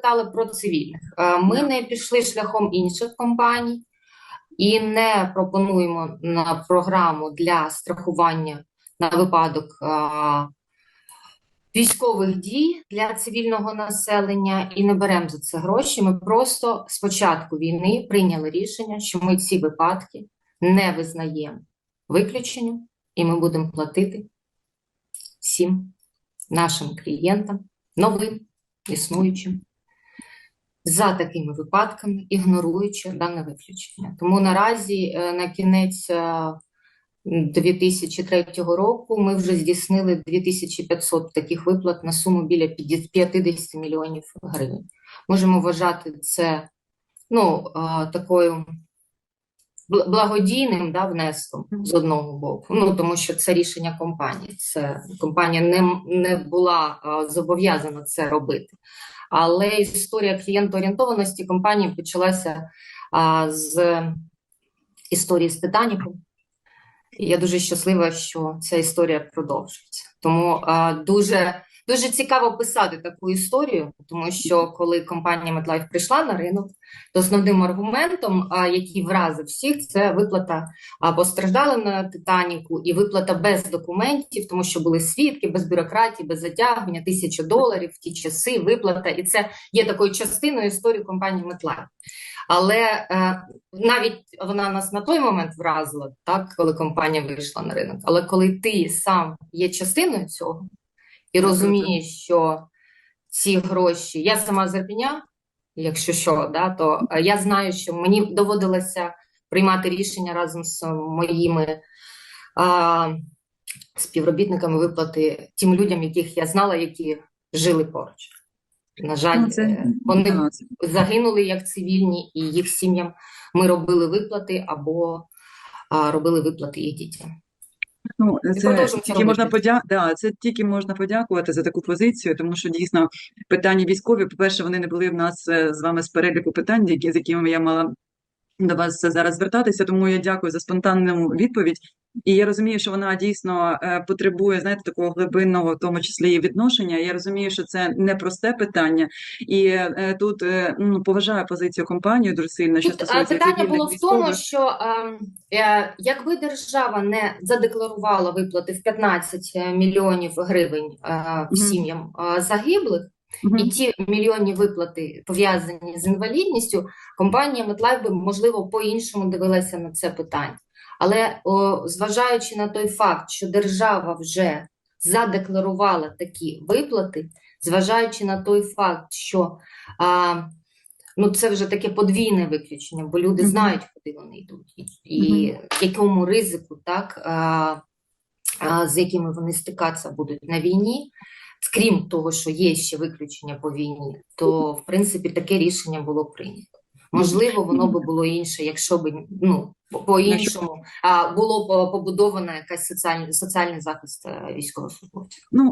питали про цивільних. Е, Ми не пішли шляхом інших компаній і не пропонуємо на програму для страхування на випадок е, військових дій для цивільного населення і не беремо за це гроші. Ми просто з початку війни прийняли рішення, що ми ці випадки не визнаємо виключенням, і ми будемо платити всім нашим клієнтам, новим, існуючим, за такими випадками, ігноруючи дане виключення. Тому наразі е, на кінець е, 2003 року ми вже здійснили 2500 таких виплат на суму біля 50 мільйонів гривень. Можемо вважати це ну, е, такою благодійним да, внеском з одного боку. Ну, тому що це рішення компанії. Це компанія не, не була е, зобов'язана це робити. Але історія клієнтоорієнтованості компанії почалася а, з історії з Титаніком. Я дуже щаслива, що ця історія продовжується. Тому а, дуже, дуже цікаво писати таку історію, тому що коли компанія MetLife прийшла на ринок, то основним аргументом, який вразив всіх, це виплата постраждалим на Титаніку і виплата без документів, тому що були свідки, без бюрократії, без затягування, тисяча доларів в ті часи, виплата, і це є такою частиною історії компанії MetLife. Але е, навіть вона нас на той момент вразила, так, коли компанія вийшла на ринок. Але коли ти сам є частиною цього і розумієш, що ці гроші, я сама з Ірпеня, якщо що, да, то е, я знаю, що мені доводилося приймати рішення разом з моїми а, співробітниками виплати тим людям, яких я знала, які жили поруч. На жаль, Ну, це- е, вони це- загинули як цивільні, і їх сім'ям ми робили виплати або а, робили виплати їх дітям. Ну, це тільки можна подя... да, це тільки можна подякувати за таку позицію, тому що дійсно питання військові, по-перше, вони не були в нас е, з вами з переліку питань, які, з якими я мала до вас зараз звертатися, тому я дякую за спонтанну відповідь. І я розумію, що вона дійсно е, потребує, знаєте, такого глибинного, в тому числі і відношення. Я розумію, що це непросте питання, і е, тут е, ну, поважаю позицію компанії дуже сильно, що Тут стосується питання було в тому, що ем, е, якби держава не задекларувала виплати в 15 мільйонів гривень е, сім'ям е, загиблих, Мгм. і ті мільйонні виплати пов'язані з інвалідністю, компанія MetLife би, можливо, по-іншому дивилася на це питання. Але о, зважаючи на той факт, що держава вже задекларувала такі виплати, зважаючи на той факт, що а, ну, це вже таке подвійне виключення, бо люди знають, куди вони йдуть, і, і якому ризику, так, а, а, з якими вони стикатися будуть на війні. Крім того, що є ще виключення по війні, то в принципі таке рішення було прийнято. Можливо, воно би було інше, якщо б ну по- по-іншому а, було б побудовано якась соціальний соціальний захист е, військовослужбовців. Ну,